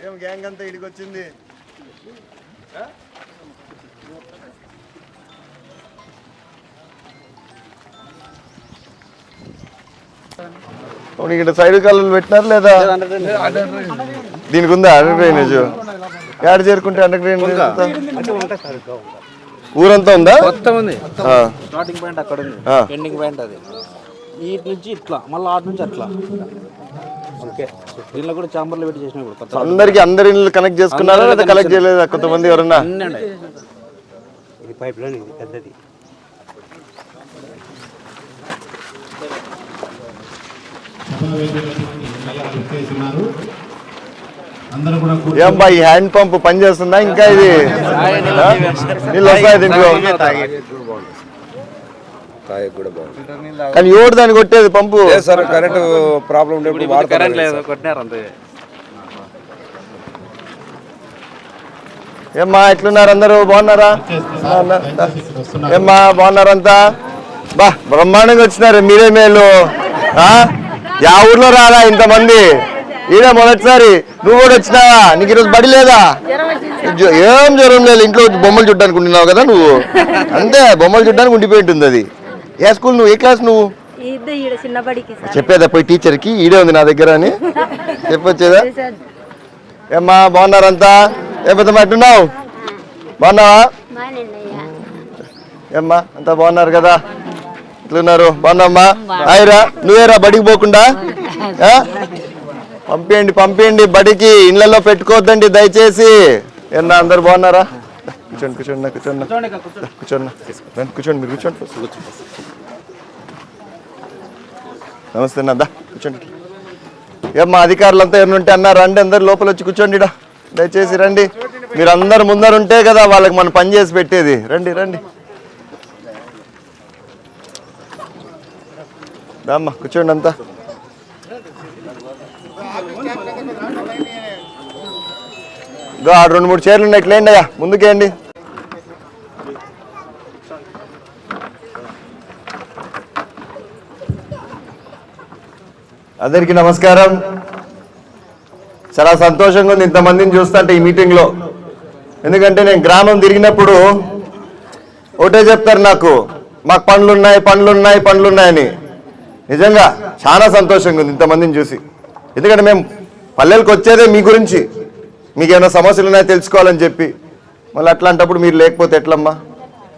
ఏం గ్యాంగ్ అంతా ఇడికి వచ్చింది? ఇక్కడ సైడ్ కాలువలు పెట్టినారు లేదా? దీనికి ఉందా అండర్ డ్రైనేజ్ ఏడ చేరుకుంటే అండర్ డ్రైనేజ్ ఊరంతా ఉందా? మొత్తం ఉంది. ఆ, స్టార్టింగ్ పాయింట్ అక్కడ ఉంది. ఎండింగ్ పాయింట్ అది. ఈ నుంచి ఇట్లా మళ్ళీ ఆటు నుంచి అట్లా. ఓకే. దీనిలో కూడా చాంబర్లు పెట్టి చేసినా అందరికి అందరి కనెక్ట్ చేసుకున్నారా లేదా కలెక్ట్ చేయలేదా? కొంతమంది ఎవరన్నా? ఇది పైప్ లైన్ ఇది పెద్దది. ఏం బా ఈ హ్యాండ్ పంప్ పని చేస్తుందా ఇంకా ఇది? నీళ్ళు వస్తాయి దీంట్లో? కానీ ఎవడు దాన్ని కొట్టేది? పంపు. సార్ కరెంట్ ప్రాబ్లం ఉండేప్పుడు కరెంట్ లేదు కొట్టినారు అంతే. ఏమ్మా ఎట్లున్నారు అందరూ? బాగున్నారా? ఏమ్మా బాగున్నారంతా? బా బ్రహ్మాండంగా వచ్చినారు మీరే మేలు. ఆ? యా ఊర్లో రారా ఇంతమంది? ఈడే మొదటిసారి. నువ్వు కూడా వచ్చినావా? నీకు ఈరోజు బడి లేదా? ఏం జ్వరం లేదు. ఇంట్లో బొమ్మలు చూడ్డానికి ఉంటున్నావు కదా నువ్వు. అంతే బొమ్మలు చూడ్డానికి ఉండిపోయి ఉంటుంది అది. ఏ స్కూల్ నువ్వు? ఏ క్లాస్ నువ్వు? చెప్పేదా పోయి టీచర్కి? ఈడే ఉంది నా దగ్గర అని? చెప్పొచ్చేదా? ఏమ్మా బాగున్నారంతా ఏ పెద్దమ్మా ఎట్టున్నావు బాగున్నావా? ఏమ్మా అంతా బాగున్నారు కదా? ఎట్లున్నారు? బాగున్నామ్మా హాయిరా నువ్వేరా బడికి పోకుండా? పంపించండి పంపించండి బడికి. ఇళ్ళల్లో పెట్టుకోవద్దండి దయచేసి. ఏమన్నా అందరు బాగున్నారా? కూర్చోండి కూర్చోండి నా, కూర్చోండి. కూర్చోండి నా. రండి, కూర్చోండి మీరు కూర్చోండి నమస్తే నద్దా కూర్చోండి ఏమ్మా అధికారులంతా ఎవరు ఉంటే అన్నారు రండి అందరు లోపల వచ్చి కూర్చోండి. దయచేసి రండి. మీరు అందరు ముందర ఉంటే కదా వాళ్ళకి మనం పని చేసి పెట్టేది. రండి రండి. రామ్మా కూర్చోండి అంతా. ఇదో ఆరు రెండు మూడు చీరలు ఉన్నాయి ఇట్లేండి అయ్యా ముందుకేయండి. అందరికీ నమస్కారం. చాలా సంతోషంగా ఉంది ఇంతమందిని చూస్తుంటే ఈ మీటింగ్లో. ఎందుకంటే నేను గ్రామం తిరిగినప్పుడు ఒకటే చెప్తారు నాకు మాకు పండ్లు ఉన్నాయి పండ్లు ఉన్నాయి పండ్లు నిజంగా చాలా సంతోషంగా ఉంది ఇంతమందిని చూసి. ఎందుకంటే మేము పల్లెలకు వచ్చేదే మీ గురించి. మీకు ఏమైనా సమస్యలు ఉన్నాయో తెలుసుకోవాలని చెప్పి. మళ్ళీ అట్లాంటప్పుడు మీరు లేకపోతే ఎట్లమ్మా?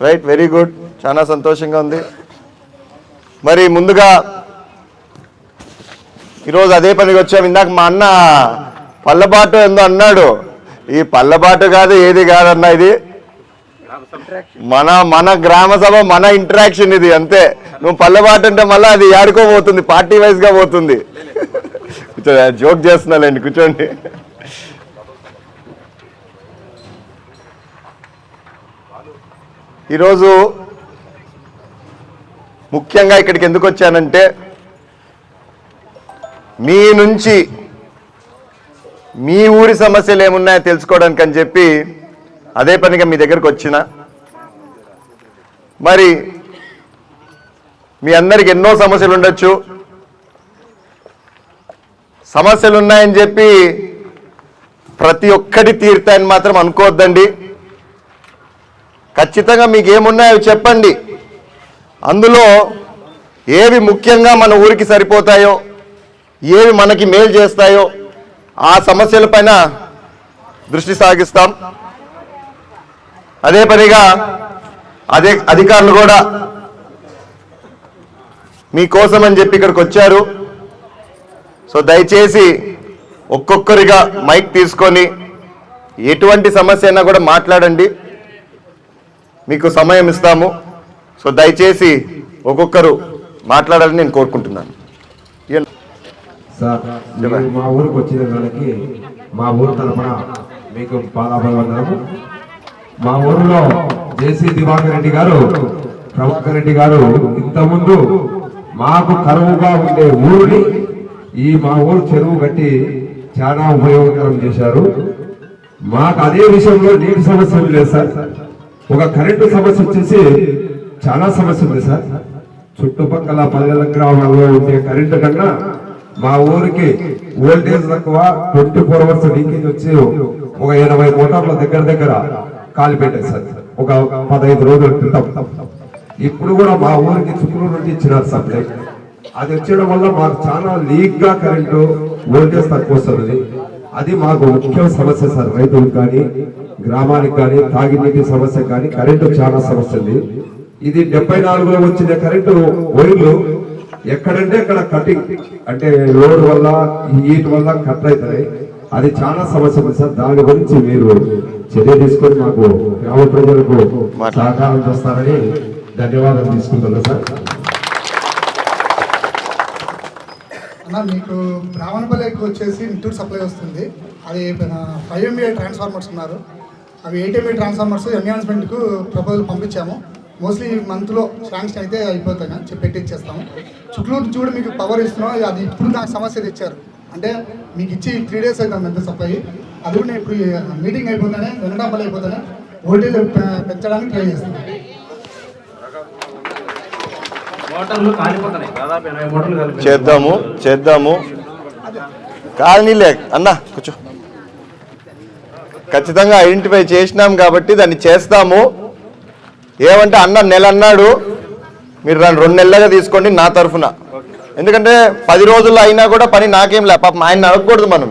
రైట్ వెరీ గుడ్ చాలా సంతోషంగా ఉంది. మరి ముందుగా ఈరోజు అదే పనికి వచ్చాము ఇందాక మా అన్న పల్లబాటు ఏందో అన్నాడు. ఈ పల్లబాటు కాదు ఏది కాదన్న ఇది. మన మన గ్రామ సభ మన ఇంటరాక్షన్ ఇది అంతే. నువ్వు పల్లబాటు అంటే మళ్ళీ అది ఆడుకోబోతుంది పోతుంది పార్టీ వైజ్గా పోతుంది. జోక్ చేస్తున్నాలేండి కూర్చోండి. ఈరోజు ముఖ్యంగా ఇక్కడికి ఎందుకు వచ్చానంటే మీ నుంచి మీ ఊరి సమస్యలు ఏమున్నాయో తెలుసుకోవడానికి అని చెప్పి అదే పనిగా మీ దగ్గరకు వచ్చిన. మరి మీ అందరికి ఎన్నో సమస్యలు ఉండొచ్చు. సమస్యలు ఉన్నాయని చెప్పి ప్రతి ఒక్కటి తీరుతాయని మాత్రం అనుకోవద్దండి. ఖచ్చితంగా మీకు ఏమున్నాయో చెప్పండి. అందులో ఏవి ముఖ్యంగా మన ఊరికి సరిపోతాయో ఏవి మనకి మేలు చేస్తాయో ఆ సమస్యలపైన దృష్టి సాగిస్తాం. అదే పనిగా అదే అధికారులు కూడా మీకోసం అని చెప్పి ఇక్కడికి వచ్చారు. సో దయచేసి ఒక్కొక్కరిగా మైక్ తీసుకొని ఎటువంటి సమస్య అయినా కూడా మాట్లాడండి. మీకు సమయం ఇస్తాము. సో దయచేసి ఒక్కొక్కరు మాట్లాడాలని నేను కోరుకుంటున్నాను. మా ఊరికి వచ్చిన దానికి మా ఊరు తరపున మీకు పాదాభివందనము మా ఊరిలో జేసీ దివాకర్ రెడ్డి గారు ప్రభాకర్ రెడ్డి గారు ఇంతకుముందు మాకు కరువుగా ఉండే ఊరిని ఈ మా ఊరు చెరువు కట్టి చాలా ఉపయోగకరం చేశారు. మాకు అదే విషయంలో నీటి సమస్య లేదు సార్. ఒక కరెంటు సమస్య వచ్చేసి చాలా సమస్య ఉంది సార్. చుట్టుపక్కల పల్లెల గ్రామాల్లో ఉండే కరెంటు కన్నా మా ఊరికి ఓల్టేజ్ తక్కువ ట్వంటీ ఫోర్ అవర్స్ లీకేజ్ వచ్చి ఒక ఎనభై మోటార్ల దగ్గర దగ్గర కాలి సార్. ఒక పదహైదు రోజుల క్రితం ఇప్పుడు కూడా మా ఊరికి చుట్టూ నుండి ఇచ్చినారు సప్లై అది వచ్చేయడం వల్ల మాకు చాలా లీక్గా కరెంటు ఓల్టేజ్ తక్కువ వస్తుంది. అది మాకు ముఖ్య సమస్య సార్. రైతులకు కానీ గ్రామానికి కానీ తాగినీటి సమస్య కానీ కరెంటు చాలా సమస్య ఉంది. ఇది డెబ్బై నాలుగులో వచ్చిన కరెంటు వైర్లు ఎక్కడంటే అక్కడ కటింగ్. అంటే లోడ్ వల్ల హీట్ వల్ల కట్ అవుతాయి అది చాలా సమస్య ఉంది సార్. దాని గురించి మీరు చర్య తీసుకొని మాకు గ్రామ ప్రజలకు సహకారం చేస్తారని ధన్యవాదాలు తీసుకుంటున్నా సార్. అన్న మీకు బ్రాహ్మణపల్లికి వచ్చేసి నిట్టూరు సప్లై వస్తుంది. అది ఫైవ్ ఎంబీఐ ట్రాన్స్ఫార్మర్స్ ఉన్నారు. అవి ఎంబీ ట్రాన్స్ఫార్మర్స్ ఎన్హాన్స్మెంట్కు ప్రపోజల్ పంపించాము. మోస్ట్లీ మంత్లో శాంక్షన్ అయితే అయిపోతాయి చెప్పి పెట్టి ఇచ్చేస్తాము చుట్టూ చూడు మీకు పవర్ ఇస్తున్నాం అది ఇప్పుడు నాకు సమస్య తెచ్చారు. అంటే మీకు ఇచ్చి త్రీ డేస్ అవుతుంది అంతే సప్లై అది కూడా నేను ఇప్పుడు మీటింగ్ అయిపోతానే వెనడాంబల్ అయిపోతానే వోల్టేజ్ పె- పెంచడానికి ట్రై చేస్తాను మోటార్లు కాలిపోతున్నాయి. దాదాపు ఎనభై మోటార్లు కాలిపోయి చేద్దాము చేద్దాము. కాలనీలే. అన్న కూర్చో. ఖచ్చితంగా ఐడెంటిఫై చేసినాం కాబట్టి దాన్ని చేస్తాము. ఏమంటే అన్న నెల అన్నాడు. మీరు దాన్ని రెండు నెలలుగా తీసుకోండి నా తరఫున. ఎందుకంటే పది రోజుల్లో అయినా కూడా పని నాకేం లే. పాపం ఆయన అడగకూడదు మనం.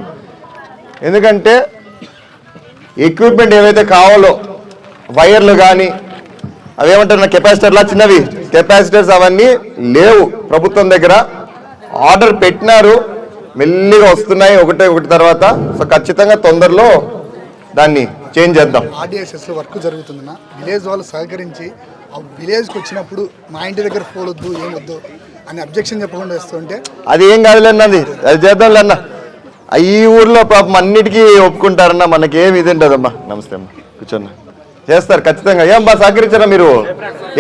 ఎందుకంటే ఎక్విప్మెంట్ ఏవైతే కావాలో వైర్లు కానీ అవేమంటారు నా కెపాసిటర్లా చిన్నవి కెపాసిటర్స్ అవన్నీ లేవు ప్రభుత్వం దగ్గర. ఆర్డర్ పెట్టినారు. మెల్లిగా వస్తున్నాయి ఒకటే ఒకటి తర్వాత. సో ఖచ్చితంగా తొందరలో దాన్ని చేంజ్ చేద్దాం. ఆర్డీఎస్ఎస్లో వర్క్ జరుగుతుందన్న విలేజ్ వాళ్ళు సహకరించి ఆ విలేజ్కి వచ్చినప్పుడు మా ఇంటి దగ్గర ఫోన్ వద్దు ఏం వద్దు అని అబ్జెక్షన్ చెప్పకుండా వస్తుంటే అది ఏం కాదులేండి అది. అది చేద్దాంలే అన్న. ఆ ఈ ఊర్లో పాపం అన్నిటికీ ఒప్పుకుంటారన్న మనకి ఏమి ఇది ఉండదమ్మా. నమస్తే అమ్మా. కూర్చోన్న చేస్తారు ఖచ్చితంగా. ఏం బా సహకరించారా మీరు?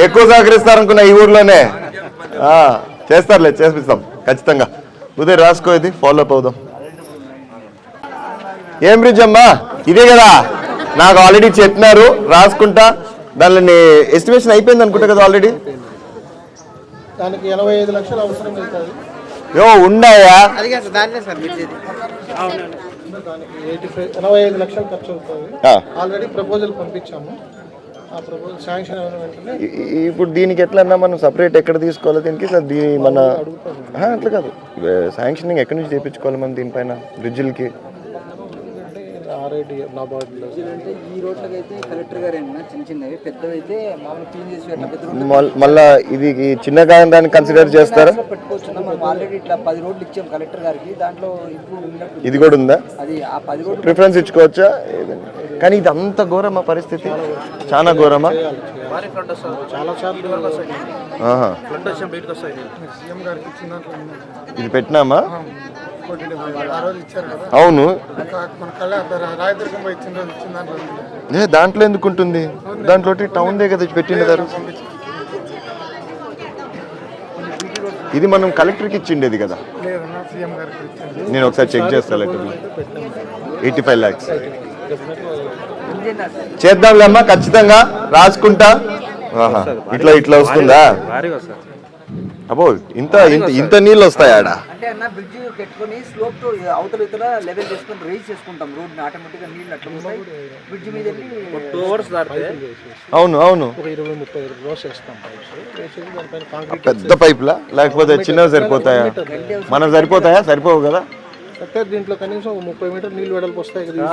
ఎక్కువ సహకరిస్తారనుకున్నా ఈ ఊర్లోనే. చేస్తారులే చేపిస్తాం ఖచ్చితంగా. ఉదయం రాసుకో ఇది ఫాలో అప్ అవుదాం. ఏం బ్రిడ్జ్ అమ్మా? ఇదే కదా. నాకు ఆల్రెడీ చెప్పినారు రాసుకుంటా. దానిని ఎస్టిమేషన్ అయిపోయింది అనుకుంటా కదా ఆల్రెడీ దానికి ఎనభై ఐదు లక్షలు అవసరం అవుతుంది యో ఉన్నాయా దానికి ఎయిటీ ఫైవ్ ఎనభై ఐదు లక్షలు ఖర్చు అవుతుంది. ఆ. ఆల్రెడీ ప్రపోజల్ పంపించాము. ఆ ప్రపోజల్ శాంక్షన్ అయిన వెంటనే ఇ- ఇ- ఇప్పుడు దీనికి ఎట్లన్నా మనం సపరేట్ ఎక్కడ తీసుకోవాలి దీనికి సార్ దీని మన అట్లా కాదు. శాంక్షనింగ్ ఎక్కడి నుంచి చేయించుకోవాలి మనం దీనిపైన? బ్రిడ్జిలకి ఆర్ఐడి నాబార్డ్లో అంటే ఈ రోడ్లకి అయితే కలెక్టర్ గారు చిన్న చిన్నవి పెద్దవైతే మామూలు క్లీన్ చేసి మళ్ళా ఇది చిన్న దాన్ని కన్సిడర్ చేస్తారా? పెట్టుకోవచ్చు. మనం ఆల్రెడీ ఇట్లా పది రోడ్లు ఇచ్చాం కలెక్టర్ గారికి దాంట్లో ఇది కూడా ఉందా? అది ఆ పది రోడ్లు ప్రిఫరెన్స్ ఇచ్చుకోవచ్చా. కానీ ఇది అంత ఘోరమా పరిస్థితి? చాలా ఘోరమా. ఇది పెట్టినామా? అవును. ఏ దాంట్లో ఎందుకు ఉంటుంది? దాంట్లో టౌన్ దే కదా పెట్టిండేదారు ఇది మనం కలెక్టర్కి ఇచ్చిండేది కదా. నేను ఒకసారి చెక్ చేస్తా లెటర్. Eighty five lakhs. చేద్దాంలే అమ్మా ఖచ్చితంగా. రాసుకుంటా. ఆహా. ఇట్లా ఇట్లా వస్తుంది. అబ్బో ఇంత ఇంత ఇంత నీళ్ళు వస్తాయి ఆడ? అంటే అన్న బ్రిడ్జ్ పెట్టుకొని స్లోప్తో అవతల ఇతర లెవెల్ చేసుకొని రేజ్ చేసుకుంటాం. రోడ్ ఆటోమేటిక్గా నీళ్ళు అట్లా వస్తాయి. బ్రిడ్జ్ మీద టూ అవర్స్ దాటితే? అవును అవును. ఒక ఇరవై ముప్పై రోజు వేస్తాం పైప్స్ పెద్ద పైపులా లేకపోతే చిన్నవి సరిపోతాయా? మనం సరిపోతాయా? సరిపోవు కదా? అయితే దీంట్లో కనీసం ముప్పై మీటర్ నీళ్ళు వెడల్పు వస్తాయి కదా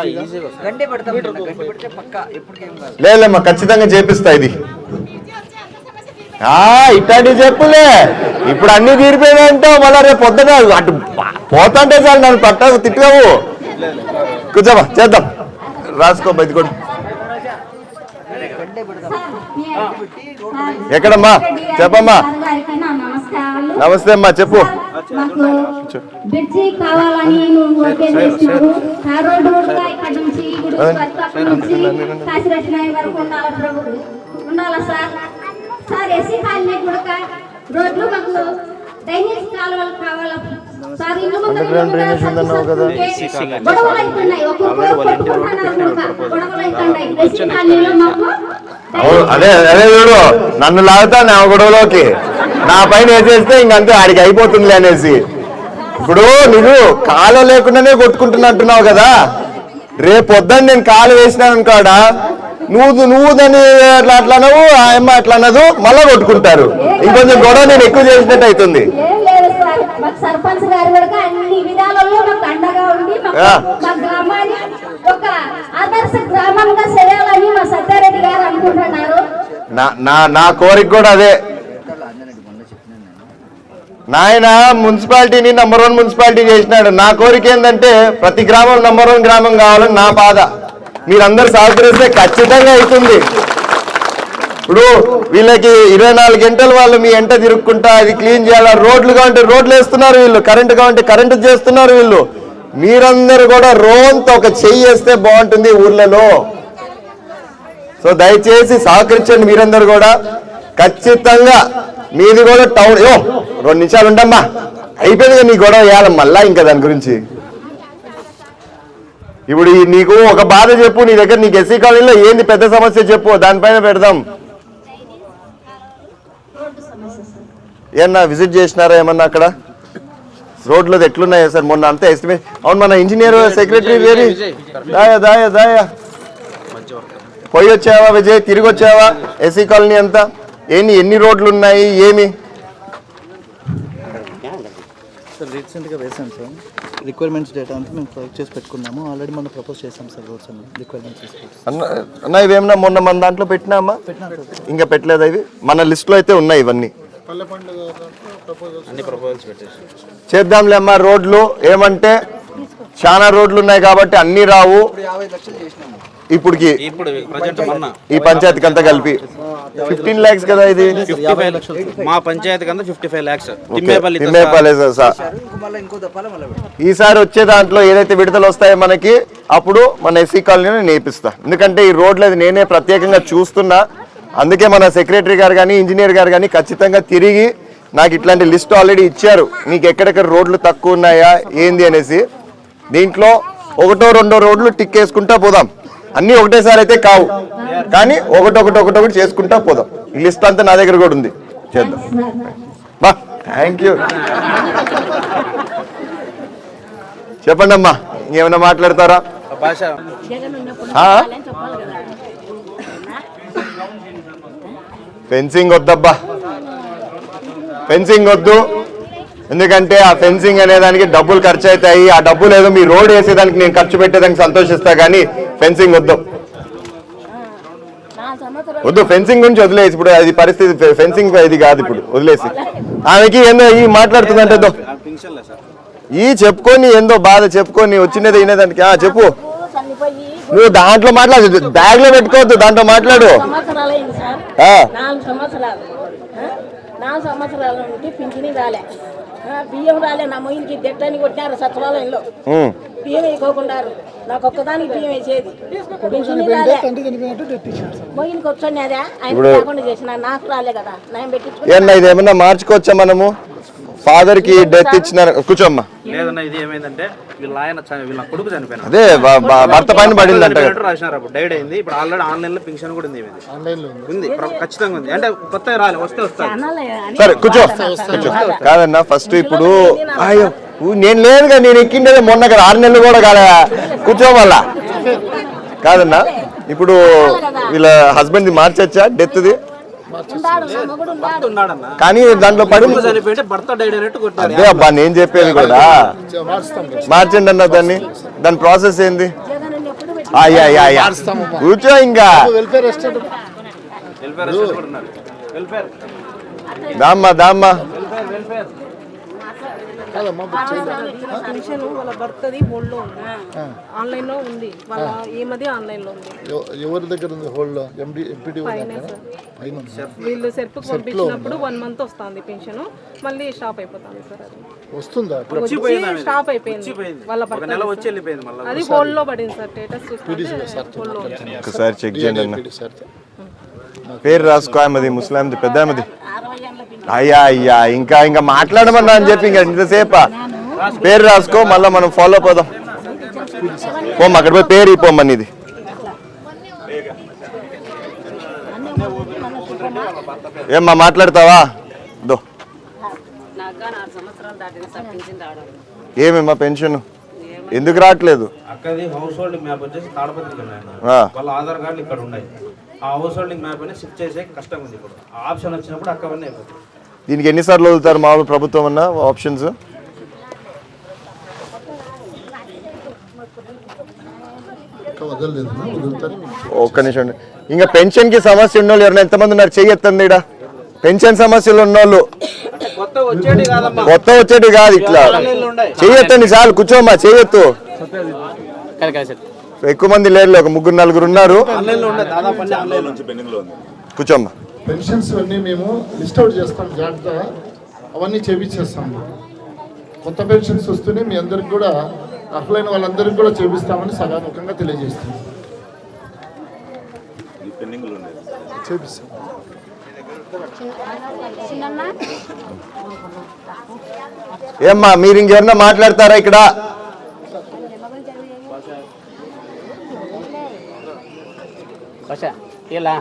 లేదమ్మా ఖచ్చితంగా చేపిస్తా ఇది. ఆ ఇట్లాంటి చెప్పులే. ఇప్పుడు అన్ని తీరిపోయినాయంటావు మళ్ళీ రేపు పొద్దున అటు పోతాంటే చాలు నన్ను పట్ట తిట్టుకోవు కూర్చోమా చేద్దాం. రాసుకో బయట ఎక్కడమ్మా? చెప్పమ్మా. నమస్తే అమ్మా చెప్పు. ఉండాలా సార్ సార్ ఎస్సీ కాలనీ కూడా రోడ్లు మాకు డ్రైనేజ్ కాలువలు కావాలా సార్ ఇల్లు. గొడవలు అవుతున్నాయి ఒక్కొక్కరు. గొడవలు అవుతున్నాయి కాలనీలో మాకు అవును అదే అదే చూడు. నన్ను లాగుతా నా గొడవలోకి. నా పైన వేసేస్తే ఇంకంతే ఆడికి అయిపోతుంది అనేసి. ఇప్పుడు నువ్వు కాలు లేకుండానే కొట్టుకుంటున్నా అంటున్నావు కదా. రేపు పొద్దున్న నేను కాలు వేసినాను అనుకోడా? నువ్వు నువ్వు దాన్ని అట్లా అట్లా అనవు ఆ అమ్మ అట్లా అనదు మళ్ళా కొట్టుకుంటారు. ఇంకొంచెం గొడవ నేను ఎక్కువ చేసినట్టు అవుతుంది. ఏం లేదు సార్ మాకు సర్పంచ్ గారు కూడా అన్ని విధాలలో మాకు అండగా ఉండి మాకు ఆ. మా గ్రామాన్ని ఒక ఆదర్శ గ్రామంగా చేయాలని మా సత్యారెడ్డి గారు అనుకుంటున్నారు. నా నా నా కోరిక కూడా అదే. నాయన మున్సిపాలిటీని నంబర్ వన్ మున్సిపాలిటీ చేసినాడు. నా కోరిక ఏంటంటే ప్రతి గ్రామం నంబర్ వన్ గ్రామం కావాలని నా బాధ. మీరందరూ సహకరిస్తే ఖచ్చితంగా అవుతుంది. ఇప్పుడు వీళ్ళకి ఇరవై నాలుగు గంటలు వాళ్ళు మీ ఎంట తిరుక్కుంటా అది క్లీన్ చేయాలా? రోడ్లు కావంటే రోడ్లు వేస్తున్నారు వీళ్ళు. కరెంటు కావంటే కరెంటు చేస్తున్నారు వీళ్ళు. మీరందరూ కూడా రోంత ఒక చెయ్యి వేస్తే బాగుంటుంది ఊర్లలో. సో దయచేసి సహకరించండి మీరందరూ కూడా. ఖచ్చితంగా మీది కూడా టౌన్ యో రెండు నిమిషాలు ఉండమ్మా. అయిపోయింది నీ గొడవ. వేయాలి మళ్ళా ఇంకా దాని గురించి. ఇప్పుడు ఈ నీకు ఒక బాధ చెప్పు నీ దగ్గర నీకు ఎస్సీ కాలనీలో ఏంది పెద్ద సమస్య చెప్పు దానిపైన పెడదాం. ఏమన్నా విజిట్ చేసినారా ఏమన్నా అక్కడ? రోడ్లు ఎట్లున్నాయా సార్ మొన్న అంతా ఎస్టిమేట్ అవును మన ఇంజనీర్ సెక్రటరీ వేరి. దాయా దాయా దాయా. పోయి వచ్చావా విజయ్? తిరిగి వచ్చావా ఎస్సీ కాలనీ అంతా? ఏమి ఎన్ని రోడ్లు ఉన్నాయి ఏమి? సార్ రీసెంట్గా వేసాం సార్. రిక్వైర్మెంట్స్ డేటా అంతా మేము కలెక్ట్ చేసి పెట్టుకున్నాము. ఆల్రెడీ మనం ప్రపోజ్ చేసాం సార్ రోడ్స్ అన్ని రిక్వైర్మెంట్స్ అన్న అన్న ఇవేమన్నా మొన్న మన దాంట్లో పెట్టినామా? ఇంకా పెట్టలేదు ఇవి? మన లిస్ట్లో అయితే ఉన్నాయి ఇవన్నీ. చేద్దాంలే అమ్మా రోడ్లు ఏమంటే చాలా రోడ్లు ఉన్నాయి కాబట్టి అన్ని రావు. యాభై లక్షలు చేసినాము. ఇప్పుడుకి ఇప్పుడు ప్రజెంట్ మొన్న. ఈ పంచాయతీకి అంతా కలిపి. ఫిఫ్టీన్ ల్యాక్స్ కదా ఇది? మా panchayat fifty five Thimmepalli sir. పెడతాం. ఈసారి వచ్చే దాంట్లో ఏదైతే విడుదల వస్తాయో మనకి అప్పుడు మన ఎస్సీ కాలనీని నేర్పిస్తా ఎందుకంటే ఈ రోడ్లు అది నేనే ప్రత్యేకంగా చూస్తున్నా. అందుకే మన సెక్రటరీ గారు కానీ ఇంజనీర్ గారు కానీ ఖచ్చితంగా తిరిగి నాకు ఇట్లాంటి లిస్ట్ ఆల్రెడీ ఇచ్చారు. నీకు ఎక్కడెక్కడ రోడ్లు తక్కువ ఉన్నాయా ఏంది అనేసి. దీంట్లో ఒకటో రెండో రోడ్లు టిక్ వేసుకుంటా పోదాం. అన్నీ ఒకటేసారి అయితే కావు. కానీ ఒకటొకటి ఒకటొకటి చేసుకుంటా పోదాం. ఈ లిస్ట్ అంతా నా దగ్గర కూడా ఉంది. చేద్దాం. బా థ్యాంక్ యూ చెప్పండి అమ్మా ఇంకేమైనా మాట్లాడతారా? ఫెన్సింగ్ వద్దబ్బా. ఫెన్సింగ్ వద్దు. ఎందుకంటే ఆ ఫెన్సింగ్ అనే దానికి డబ్బులు ఖర్చు అవుతాయి. ఆ డబ్బులు ఏదో మీ రోడ్ వేసేదానికి నేను ఖర్చు పెట్టేదానికి సంతోషిస్తా కానీ ఫెన్సింగ్ వద్దు. వద్దు ఫెన్సింగ్ గురించి వదిలేసి ఇప్పుడు అది పరిస్థితి ఫెన్సింగ్ ఇది కాదు ఇప్పుడు వదిలేసి. ఆమెకి ఏందో ఈ మాట్లాడుతుందంటే ఈ చెప్పుకొని ఏందో బాధ చెప్పుకొని వచ్చినది వినేదానికి. ఆ చెప్పు. నువ్వు దాంట్లో మాట్లాడు బ్యాగ్లో పెట్టుకోవద్దు దాంట్లో మాట్లాడు. సంవత్సరాలు బియ్యం రాలే నా మొయ్యికి దెట్టని కొట్టినారు సచివాలయంలో. బియ్యం వేయకోకుండారు. నాకు ఒక్కదానికి బియ్యం వేసేది. సార్. మొయ్యికి వచ్చానేదా ఆయన లేకుండా చేసిన నాకు రాలే కదా. నేను పెట్టించుకుని ఏంటన్నా ఇది ఏమన్నా మార్చుకోవచ్చా మనము? ఫాదర్కి డెత్ ఇచ్చిన కూర్చోమ్మా. లేదన్న ఇది ఏమైందంటే వీళ్ళ ఆయన చ- వీళ్ళ కొడుకు చనిపోయినా అదే భర్త పైన పడింది అంట చనిపోయినట్టు రాసినారు అప్పుడు. డైడ్ అయింది. ఇప్పుడు ఆల్రెడీ ఆన్లైన్లో పింఛన్ కూడా ఉంది ఇది ఆన్లైన్లో ఉంది. ఉంది. ప్ర- ఖచ్చితంగా ఉంది. అంటే కొత్తగా రాలే వస్తే వస్తాయి. అనాలే అని సరే కూర్చో. కూర్చో కాదన్నా ఫస్ట్ ఇప్పుడు అయ్యో నేను లేనుగా నేను ఎక్కిండేది మొన్న కదా ఆరు నెలలు కూడా కాలే. కూర్చో మళ్ళా. కాదన్నా ఇప్పుడు వీళ్ళ హస్బెండ్ మార్చచ్చా? డెత్ది కానీ దాంట్లో పడి అదే అబ్బా నేను చెప్పేది కూడా. మార్చండి అన్న దాన్ని. దాని ప్రాసెస్ ఏంది. కూర్చో ఇంకా. దామ్మా దామ్మా. పెన్షన్ వాళ్ళ భర్తది హోల్డ్లో ఉంది. ఆన్లైన్లో ఉంది. వాళ్ళ ఈమెది ఆన్లైన్లో ఉంది. ఎవరి దగ్గర ఉంది hold MD M P D వీళ్ళు సెర్ప్ పంపించినప్పుడు వన్ మంత్ వస్తుంది పెన్షన్. మళ్ళీ స్టాప్ అయిపోతుంది సార్ అది. వస్తుందా? స్టాప్ అయిపోయింది. వాళ్ళ ఒక నెల భర్త అది హోల్డ్లో పడింది సార్ స్టేటస్ ఒకసారి చెక్ చేయండి పేరు రాసుకో ఆమెది ముస్లాంది పెద్ద ఆమెది అయ్యా అయ్యా ఇంకా ఇంకా మాట్లాడమన్నా అని చెప్పి ఇంకా ఇంతసేపా. పేరు రాసుకో మళ్ళీ మనం ఫాలో పోదాం పోమ్మ అక్కడ పోయి పేరు ఇపోమ్మని ఇది ఏమ్మా మాట్లాడతావా? దో. ఏమేమ్మా పెన్షన్? ఎందుకు రావట్లేదు? అక్కది హౌస్ హోల్డింగ్ మ్యాప్ వచ్చేసి తాడపత్రికి ఉన్నాయండి ఆ. వాళ్ళ ఆధార్ కార్డులు ఇక్కడ ఉన్నాయి. ఆ హౌస్ హోల్డింగ్ మ్యాప్ అనేది షిఫ్ట్ చేసే కష్టం ఉంది ఇప్పుడు. ఆప్షన్ వచ్చినప్పుడు అయిపోతుంది దీనికి ఎన్నిసార్లు వదులుతారు మామూలు ప్రభుత్వం అన్న ఆప్షన్స్ ఒక్క నిమిషం. ఇంకా పెన్షన్కి సమస్య ఉన్నోళ్ళు ఎవరైనా ఎంతమంది ఉన్నారు? చెయ్యొత్తండి ఇక్కడ పెన్షన్ సమస్యలు ఉన్నోళ్ళు. కొత్త వచ్చేది కాదమ్మా కొత్త వచ్చేటి కాదు ఇట్లా. చెయ్యొత్తండి చాలు కూర్చోమ్మా చెయ్యొత్తు ఎక్కువ మంది లేరు ఒక ముగ్గురు నలుగురు ఉన్నారు. కూర్చోమ్మా. పెన్షన్స్ అన్నీ మేము లిస్ట్ అవుట్ చేస్తాం జాగ్రత్తగా. అవన్నీ చేపించేస్తాం. కొత్త పెన్షన్స్ వస్తూనే మీ అందరికి కూడా అర్హులైన వాళ్ళందరికీ కూడా చేపిస్తామని సభాముఖంగా తెలియజేస్తాం. చేపిస్తాం. ఏమ్మా మీరు ఇంకెవరన్నా మాట్లాడతారా ఇక్కడ? ఇలా.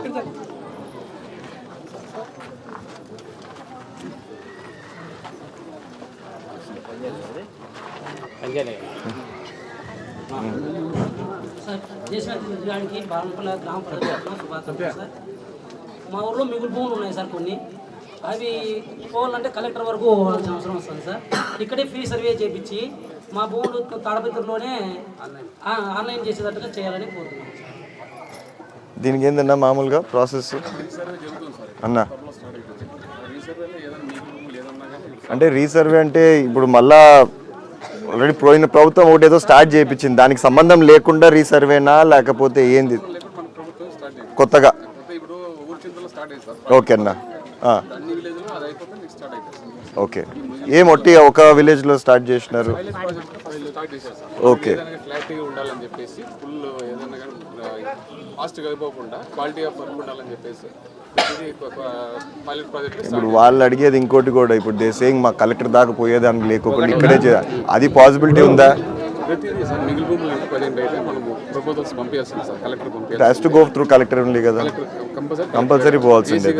సార్ గ్రామ సార్. మా ఊర్లో మిగులు భూములు ఉన్నాయి సార్ కొన్ని. అవి పోవాలంటే కలెక్టర్ వరకు పోవాల్సిన అవసరం వస్తుంది సార్. ఇక్కడే ఫ్రీ సర్వే చేపించి మా భూములు తాడపత్రిలోనే ఆన్లైన్ చేసేటట్టుగా చేయాలని కోరుతున్నాం సార్. దీనికి ఏందన్నా మామూలుగా ప్రాసెస్? అన్నా. అంటే రీసర్వే అంటే ఇప్పుడు మళ్ళా ఆల్రెడీ పోయిన ప్రభుత్వం ఒకటి ఏదో స్టార్ట్ చేయించింది దానికి సంబంధం లేకుండా రీసర్వేనా లేకపోతే ఏంది? కొత్తగా? ఓకే అన్న. ఓకే ఏం ఒట్టి ఒక విలేజ్లో స్టార్ట్ చేసినారు? ఓకే ఫాస్ట్గా అయిపోకుండా క్వాలిటీ ఆఫ్ వర్క్ ఉండాలని చెప్పేసి ఇప్పుడు వాళ్ళు అడిగేది ఇంకోటి కూడా ఇప్పుడు దే సేయింగ్ మా కలెక్టర్ దాకా పోయేదానికి లేకోకుండా ఇక్కడే అది పాసిబిలిటీ ఉందా? Has to go through collector ఉంది కదా? కంపల్సరీ కంపల్సరీ పోవాల్సిందే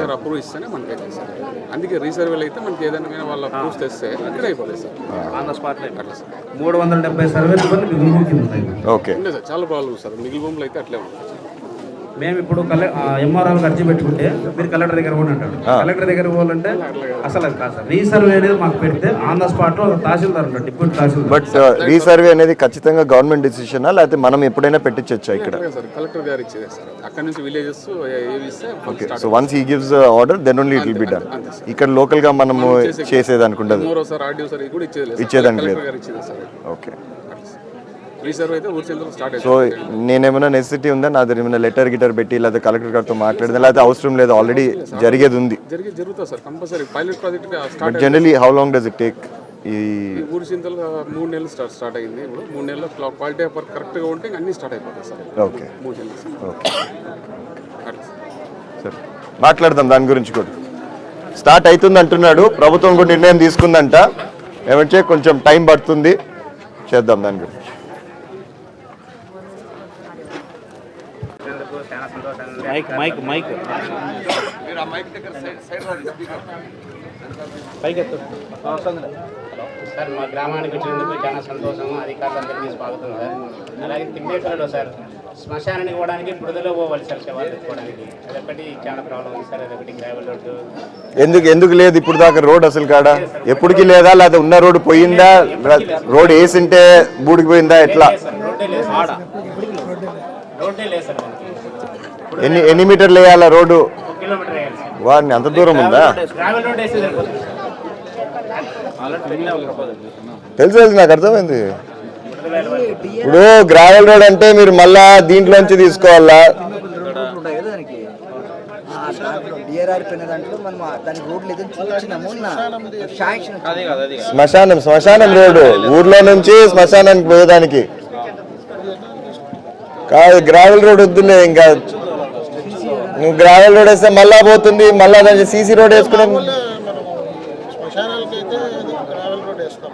అందుకే రీసర్వేలు అయితే మనకి ఏదైనా వాళ్ళ అప్రూవ్స్ తెస్తే ఇక్కడ అయిపోతుంది సార్. ఆన్ ద స్పాట్ మూడు వందల డెబ్బై సర్వేలు ఓకే చాలా ప్రాబ్లమ్స్ సార్. మిగిలి భూములు అయితే అట్లే ఉంటుంది మేము ఇప్పుడు కలె ఎంఆర్ఆర్కి అర్జీ పెట్టుకుంటే మీరు కలెక్టర్ దగ్గర పోండి అంటాడు. కలెక్టర్ దగ్గర పోవాలంటే అసలు అది కాదు సార్. రీసర్వే అనేది మాకు పెడితే ఆన్ ద స్పాట్ తహసీల్దార్ ఉంటాడు డిప్యూటీ తహసీల్దార్. బట్ రీసర్వే అనేది ఖచ్చితంగా గవర్నమెంట్ డిసిషనా? లేకపోతే మనం ఎప్పుడైనా పెట్టించొచ్చా ఇక్కడ? కలెక్టర్ గారు ఇచ్చేదే సార్ అక్కడ నుంచి villages okay so once he gives order then only it will be done ఇక్కడ లోకల్గా మనము ఇచ్చేది లేదు ఇచ్చేదానికి లేదు. ఓకే. రీసర్వ్ అయితే ఊరి చంద్రులు స్టార్ట్ సో నేనేమైనా నెసిటీ ఉందా? నా దగ్గర ఏమైనా లెటర్ గిటర్ పెట్టి లేదా కలెక్టర్ గారితో మాట్లాడదా లేకపోతే అవసరం లేదు ఆల్రెడీ జరిగేది ఉంది. జరిగి జరుగుతుంది sir compulsory pilot project but generally how long does it take ఈ ఊరి చింతలు మూడు నెలలు స్టార్ట్ స్టార్ట్ అయింది. ఇప్పుడు మూడు నెలలు క్వాలిటీ ఆఫ్ వర్క్ కరెక్ట్గా ఉంటే అన్నీ స్టార్ట్ అయిపోతాయి సార్. ఓకే మూడు నెలలు ఓకే సరే మాట్లాడదాం దాని గురించి కూడా. స్టార్ట్ అవుతుంది అంటున్నాడు ప్రభుత్వం కూడా నిర్ణయం తీసుకుందంట. ఏమంటే కొంచెం టైం పడుతుంది. చేద్దాం దాని గురించి. Mic mic mic. సార్ మా గ్రామానికి వచ్చినందుకు చాలా సంతోషం అధికారులందరికీ స్వాగతం. సార్ అలాగే తిమ్మేశ్వరంలో సార్ శ్మశానానికి పోవడానికి బురదలో పోవాలి సార్ శవాలు తెచ్చుకోవడానికి. అదొకటి చాలా ప్రాబ్లం ఉంది సార్ అదొకటి గ్రావెల్ రోడ్డు ఎందుకు ఎందుకు లేదు ఇప్పుడు దాకా రోడ్ అసలు కాడ? ఎప్పటికి లేదా? లేదా ఉన్న రోడ్డు పోయిందా? రోడ్ వేసింటే బూడికి పోయిందా? ఎట్లా? రోడ్డే లేదు సార్ రోడ్డే లేదు సార్ మనకి ఎన్ని ఎన్ని మీటర్లు వేయాలా రోడ్డు? వారిని అంత దూరం ఉందా? తెలుసు తెలుసు నాకు అర్థమైంది. ఇప్పుడు గ్రావెల్ రోడ్ అంటే మీరు మళ్ళా దీంట్లోంచి తీసుకోవాలా? శ్మశానం శ్మశానం రోడ్డు. ఊర్లో నుంచి శ్మశానానికి పోయేదానికి. కాదు గ్రావెల్ రోడ్ వద్దులే ఇంకా. గ్రావెల్ రోడ్ వేస్తే మళ్ళా పోతుంది మళ్ళా దానికి సీసీ రోడ్ వేసుకునే మనం శ్మశానాలకి అయితే గ్రావెల్ రోడ్ వేస్తాం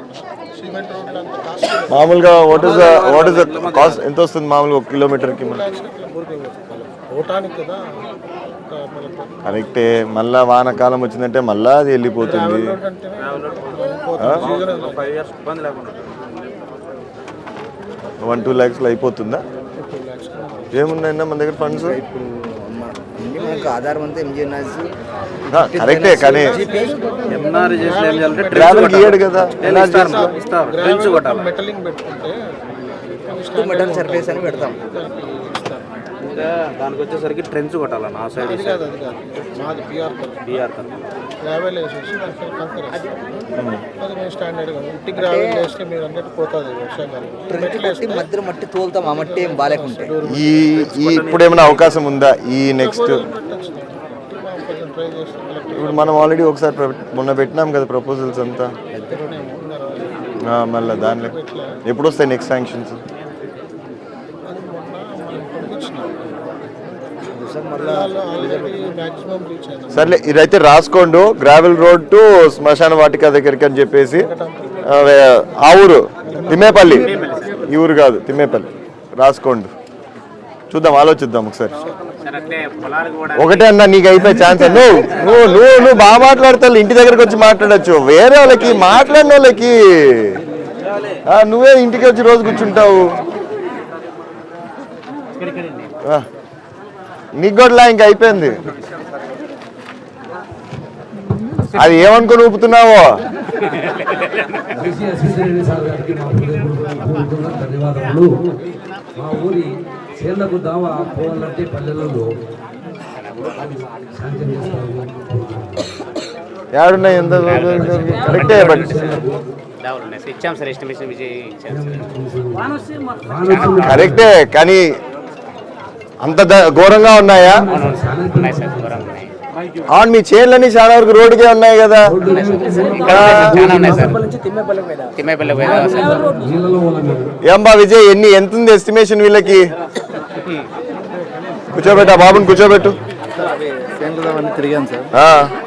సిమెంట్ రోడ్లు అంత కాస్ట్ మామూలుగా what is what is cost ఎంత వస్తుంది మామూలుగా ఒక కిలోమీటర్కి కరెక్టే. మళ్ళా వానకాలం వచ్చిందంటే మళ్ళా అది వెళ్ళిపోతుంది. వన్ టూ ల్యాక్స్లో అయిపోతుందా? ఏమున్నాయన్నా మన దగ్గర ఫండ్స్ మనకు ఆధారం అంతా ఎంజీఎన్ఆర్స్ కరెక్టే కానీ ఎంఆర్ చేసిన ఏం చేయాలంటే ట్రావెల్ గీయడు కదా. ఇస్తారు కొట్టాలి. మెటలింగ్ పెట్టుకుంటే మెటల్ సర్ఫేస్ అని పెడతాం. ఇంకా దానికి వచ్చేసరికి ట్రెంచ్ కొట్టాలన్న ఆ సైడ్ అది కాదు అది కాదు. మాది బీఆర్ బీఆర్ గ్రావెల్ వేసేసి దానికి కంకర వేస్తాం. అది. మేము స్టాండర్డ్గా ఉట్టి గ్రావెల్ వేస్తే మీరు అన్నట్టు పోతుంది వర్షాకాలం ట్రెంచ్ కొట్టి మధ్య మట్టి తోలుతాం ఆ మట్టి ఏం బాగాలేకుంటే ఈ ఈ ఇప్పుడు ఏమైనా అవకాశం ఉందా? ఈ నెక్స్ట్ ట్రై చేస్తాం. ఇప్పుడు మనం ఆల్రెడీ ఒకసారి ప్ర- మొన్న పెట్టినాం కదా ప్రపోజల్స్ అంతా. ఆ, మళ్ళా దానిలో. ఎప్పుడు వస్తాయి next sanctions already maximum reach అయినా సర్లే ఇదైతే రాసుకోండు. గ్రావెల్ రోడ్ టు శ్మశాన వాటిక దగ్గరికి అని చెప్పేసి ఆ, ఊరు తిమ్మేపల్లి. ఈ ఊరు కాదు తిమ్మేపల్లి. రాసుకోండి. చూద్దాం ఆలోచిద్దాం ఒకసారి. ఒకటే అన్నా నీకు అయిపోయే ఛాన్స్ నువ్వు నువ్వు నువ్వు నువ్వు బాగా మాట్లాడతావు. ఇంటి దగ్గరకు వచ్చి మాట్లాడొచ్చు. వేరే వాళ్ళకి మాట్లాడిన వాళ్ళకి. ఆ, నువ్వే ఇంటికి వచ్చి రోజు కూర్చుంటావు. ఆ, నీకు కూడా ఇంక అయిపోయింది. అది ఏమనుకుని ఊపుతున్నావో? ధన్యవాదములు. మా ఊరి చేళ్ళకు దావా పోవాలంటే పల్లెలలో ఏడున్నాయి ఎంత బట్ కరెక్టే కానీ అంత ద- ఘోరంగా ఉన్నాయా? అవును మీ చేన్లన్నీ చాలా వరకు రోడ్డుకే ఉన్నాయి కదా? ఏంబా విజయ్ ఎన్ని ఎంత ఉంది ఎస్టిమేషన్ వీళ్ళకి? కూర్చోబెట్టు బాబుని కూర్చోబెట్టు.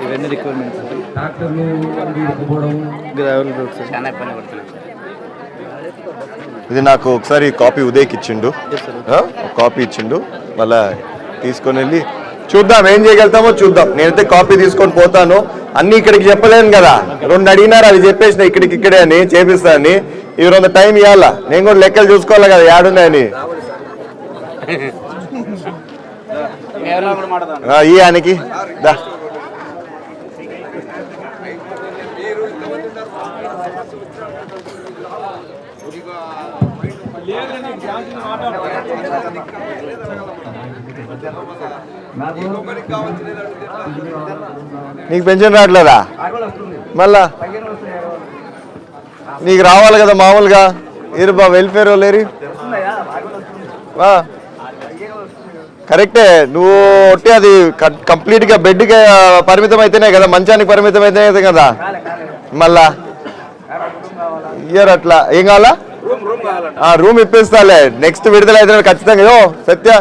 ఇవన్నీ రిక్వైర్మెంట్స్ ట్రాక్టర్లు వీడుకుపోవడం గ్రావెల్ రోడ్ సార్ చాలా ఇబ్బంది పడుతున్నాం సార్ ఇది నాకు ఒకసారి కాపీ ఉదయ్కి ఇచ్చిండు. కాపీ ఇచ్చిండు. మళ్ళా తీసుకొని వెళ్ళి చూద్దాం ఏం చేయగలుగుతామో చూద్దాం. నేనైతే కాపీ తీసుకొని పోతాను. అన్ని ఇక్కడికి చెప్పలేను కదా. రెండు అడిగినారు అవి చెప్పేసిన ఇక్కడికి ఇక్కడే అని చేపిస్తా అని. ఇవి రెండు టైం ఇవ్వాలా నేను కూడా లెక్కలు చూసుకోవాలి కదా ఏడున్నాయని ఈ ఆయనకి. దా. నీకు పెన్షన్ రావట్లేదా? మళ్ళా? నీకు రావాలి కదా మామూలుగా? ఏరు బా వెల్ఫేర్ లేరి కరెక్టే నువ్వు ఒట్టి అది కంప్లీట్గా బెడ్కి పరిమితం అయితేనే కదా మంచానికి పరిమితం అయితేనే కదా? మళ్ళా? ఇయర్ అట్లా. ఏం కావాలా? ఆ రూమ్ ఇప్పిస్తాలే. నెక్స్ట్ విడుదల అయితే ఖచ్చితంగా. సత్య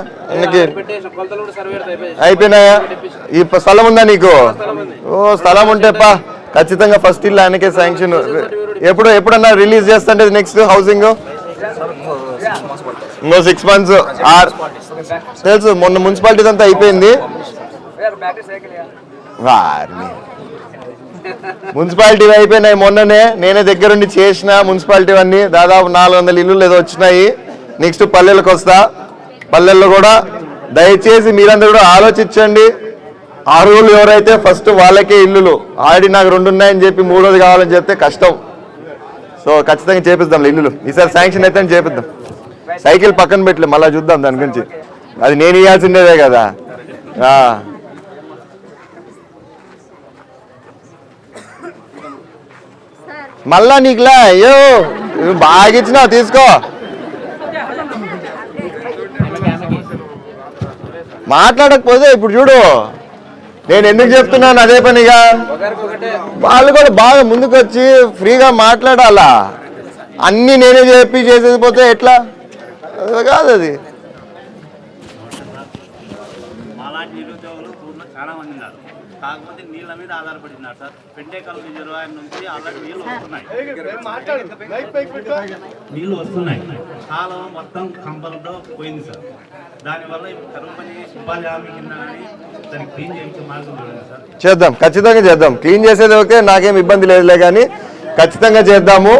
అయిపోయినాయా? ఈ స్థలం ఉందా నీకు? ఓ స్థలం ఉంటే పా. ఖచ్చితంగా ఫస్ట్ ఇల్లు ఆయనకే శాంక్షన్ ఎప్పుడు ఎప్పుడన్నా రిలీజ్ చేస్తుంటే నెక్స్ట్ హౌసింగ్ ఇంకో సిక్స్ మంత్స్ ఆర్ తెలుసు మొన్న మున్సిపాలిటీ అంతా అయిపోయింది. వారిని. మున్సిపాలిటీ అయిపోయినాయి మొన్ననే నేనే దగ్గరుండి చేసిన మున్సిపాలిటీ అన్నీ దాదాపు నాలుగు వందల ఇల్లులు ఏదో వచ్చినాయి. నెక్స్ట్ పల్లెలకు వస్తా. పల్లెల్లో కూడా దయచేసి మీరందరూ కూడా ఆలోచించండి. అర్హులు ఎవరైతే ఫస్ట్ వాళ్ళకే ఇల్లులు ఆల్రెడీ నాకు రెండు ఉన్నాయని చెప్పి మూడోది కావాలని చెప్తే కష్టం. సో ఖచ్చితంగా చేపిద్దాం ఇల్లులు. ఈసారి శాంక్షన్ అయితే చేపిద్దాం. సైకిల్ పక్కన పెట్టలే మళ్ళీ చూద్దాం దాని గురించి. అది నేను ఇవ్వాల్సిందేదే కదా. మళ్ళా నీకులా అయ్యో నువ్వు బాగా ఇచ్చినావు తీసుకో. మాట్లాడకపోతే ఇప్పుడు చూడు నేను ఎందుకు చెప్తున్నాను అదే పనిగా? వాళ్ళు కూడా బాగా ముందుకు వచ్చి ఫ్రీగా మాట్లాడాలా? అన్నీ నేనే చెప్పి చేసేది పోతే ఎట్లా? అది కాదు అది. కాకపోతే నీళ్ళ మీద ఆధారపడి పెండేకల్ రిజర్వాయర్ నుంచి ఆల్రెడీ నీళ్ళు వస్తున్నాయి. నీళ్ళు వస్తున్నాయి. కాలం మొత్తం కంపలతో పోయింది సార్. దానివల్ల ఇప్పుడు కరువు పని ఉపాధి హామీ కింద కానీ దాన్ని క్లీన్ చేయించే మార్గం సార్. చేద్దాం ఖచ్చితంగా చేద్దాం. క్లీన్ చేసేది ఓకే నాకేం ఇబ్బంది లేదులే కానీ ఖచ్చితంగా చేద్దాము.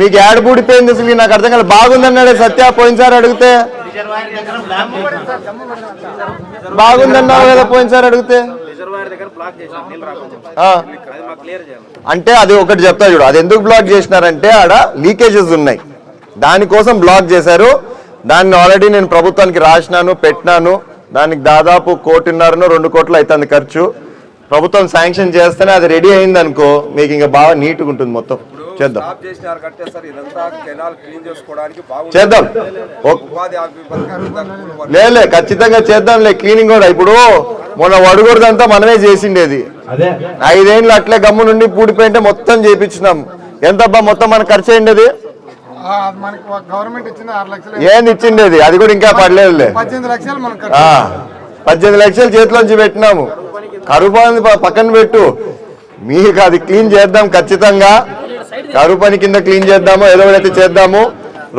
మీకు యాడ్ పూడిపోయింది అసలు నాకు అర్థం కాలేదు. బాగుందన్నాడే సత్య పోయినసారి అడిగితే? బాగుందన్నావు కదా పోయినసారి అడిగితే? అంటే అది ఒకటి చెప్తా చూడు అది ఎందుకు బ్లాక్ చేసినారంటే ఆడ లీకేజెస్ ఉన్నాయి. దానికోసం బ్లాక్ చేశారు. దాన్ని ఆల్రెడీ నేను ప్రభుత్వానికి రాసినాను పెట్టినాను. దానికి దాదాపు కోటిన్నరను రెండు కోట్లు అవుతుంది ఖర్చు. ప్రభుత్వం శాంక్షన్ చేస్తేనే అది రెడీ అయింది అనుకో మీకు ఇంకా బాగా నీట్గా ఉంటుంది మొత్తం. చేద్దాం. చేద్దాం. లేలే ఖచ్చితంగా చేద్దాంలే క్లీనింగ్ కూడా. ఇప్పుడు మొన్న వడుగురదంతా మనమే చేసిండేది. అదే. ఐదేళ్ళు అట్లే గమ్ము నుండి పూడిపోయింటే మొత్తం చేపించినాం. ఎంతబ్బా మొత్తం మనకు ఖర్చు అయిండేది? మనకి గవర్నమెంట్ ఇచ్చిన ఆరు లక్షలు. ఏంది ఇచ్చిండేది? అది కూడా ఇంకా పడలేదులే పద్దెనిమిది లక్షలు చేతిలోంచి పెట్టినాము. కరువు పని ప- పక్కన పెట్టు. మీకు అది క్లీన్ చేద్దాం ఖచ్చితంగా. కరువు పని కింద క్లీన్ చేద్దాము ఏదో ఒకటి అయితే చేద్దాము.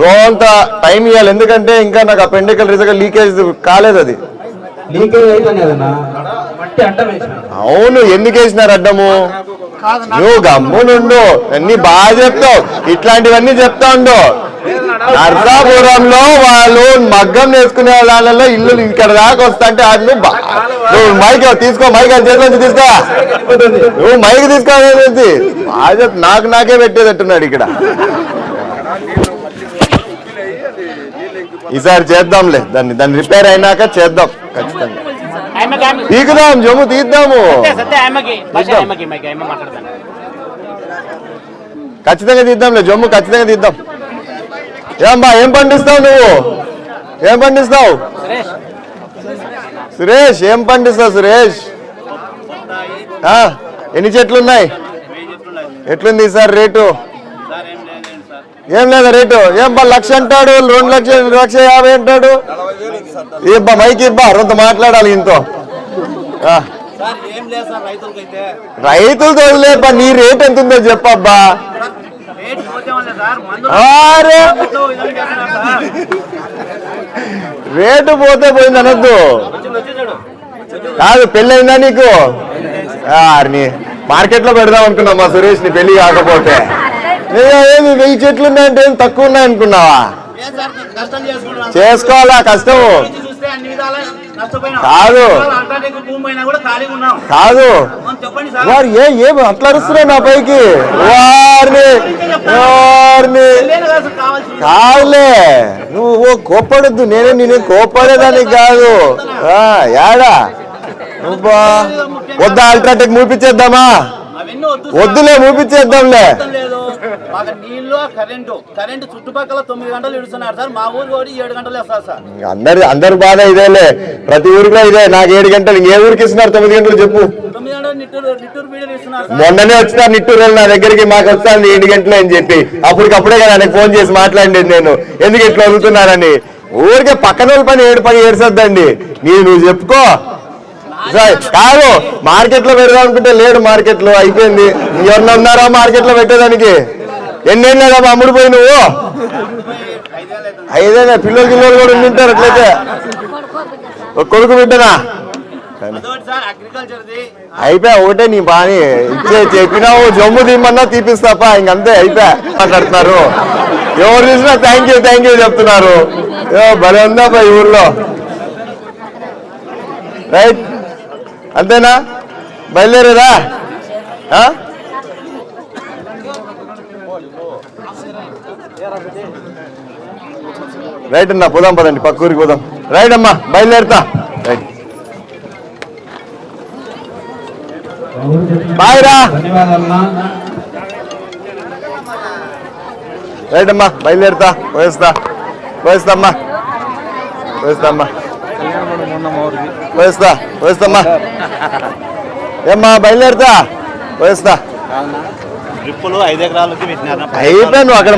రోంత టైం ఇవ్వాలి ఎందుకంటే ఇంకా నాకు ఆ పెండికల్ రిజర్వ్ లీకేజ్ కాలేదు అది. అవును ఎందుకు వేసినారు అడ్డము? నువ్వు గమ్మునుండు. అన్ని బాగా చెప్తావు. ఇట్లాంటివన్నీ చెప్తా ఉండు నర్సాపురంలో వాళ్ళు మగ్గం నేర్చుకునే వాళ్ళలో ఇల్లు ఇక్కడ దాకా వస్తా అంటే అది నువ్వు మైక్ తీసుకో మైక్ అది చేతిలోంచి తీసుకో. నువ్వు మైక్ తీసుకోవాలి చెప్ నాకు నాకే పెట్టేటట్టున్నాడు ఇక్కడ. ఈసారి చేద్దాంలే. దాన్ని దాన్ని రిపేర్ అయినాక చేద్దాం. ఖచ్చితంగా. తీకుదాం జమ్ము తీద్దాము. ఖచ్చితంగా తీద్దాంలే జమ్ము ఖచ్చితంగా తీద్దాం. ఏమ్మా ఏం పండిస్తావు నువ్వు? ఏం పండిస్తావు? సురేష్ ఏం పండిస్తావు సురేష్? ఎన్ని చెట్లు ఉన్నాయి ఎట్లుంది సార్ రేటు? ఏం లేదా రేటు? ఏం బా లక్ష అంటాడు రెండు లక్షలు లక్ష యాభై అంటాడు? ఇబ్బా మైకి ఇబ్బా రొంత మాట్లాడాలి ఇంతో? రైతులతో వదిలేపా నీ రేట్ ఎంత ఉందో చెప్పబ్బా. రేటు పోతే పోయింది అనొద్దు. కాదు పెళ్ళయిందా నీకు? మార్కెట్లో పెడదాం అనుకున్నా మా సురేష్ని పెళ్ళి కాకపోతే. ఏమి వెయ్యి చెట్లు ఉన్నాయంటే ఏం తక్కువ ఉన్నాయి అనుకున్నావా? చేసుకోవాలా కష్టము? కాదు. కాదు. వారు ఏ ఏం అట్లా అరుస్తున్నావు నా పైకి? వారిని వారిని కాదులే. నువ్వు కోప్పడద్దు. నేనే నేనే కోప్పడేదానికి కాదు. యాడా? నువ్వా? వద్దా అల్ట్రాటెక్ మూపించేద్దామా. వద్దులే మూపించేద్దాంలే అందరి అందరు బాధ ఇదేలే. ప్రతి ఊరిలో ఇదే. నాకు ఏడు గంటలు. ఏ ఊరికి ఇస్తున్నారు తొమ్మిది గంటలు చెప్పు. మొన్ననే వచ్చినారు నిట్టూరు నా దగ్గరికి మాకు వస్తాను ఏడు గంటలు అని చెప్పి. అప్పటికప్పుడే కదా నాకు ఫోన్ చేసి మాట్లాడేది నేను. ఎందుకు ఇట్లా వదులుతున్నారని ఊరికే పక్కన వాళ్ళ పని ఏడు పని ఏడ్చొద్దండి. నీ నువ్వు చెప్పుకో. కాదు మార్కెట్లో పెడదాం అనుకుంటే లేడు మార్కెట్లో అయిపోయింది. ఎవరన్నా ఉన్నారా మార్కెట్లో పెట్టేదానికి? ఎన్నేళ్ళు కదా అమ్ముడు పోయి నువ్వు? ఐదేనా పిల్లలు పిల్లలు కూడా ఉండింటారు అట్లయితే. కొడుకు బిడ్డనా? అగ్రికల్చర్ది. అయిపోయా ఒకటే నీ బాని. ఇచ్చే చెప్పినావు జమ్ము తీయమన్నా తీపిస్తాపా ఇంకంతే అయిపోయా మాట్లాడుతున్నారు. ఎవరు చూసినా థ్యాంక్ యూ థ్యాంక్ యూ చెప్తున్నారు. ఏ భలే ఉందా ఈ ఊర్లో. రైట్ అంతేనా? బయలుదేరేదా? ఆ? రైట్ అన్నా పోదాం పదండి పక్క ఊరికి పోదాం. రైట్ అమ్మా బయలుదేరుతా. బాయ్ రైట్ అమ్మా బయలుదేరుతా పోయిస్తా పోయిస్తా అమ్మా పోయిస్తా అమ్మా పోయిస్తా పోయిస్తామ్మా. ఏమ్మా బయలుదేరుతా పోయిస్తా. అయిపోయి నువ్వు అక్కడ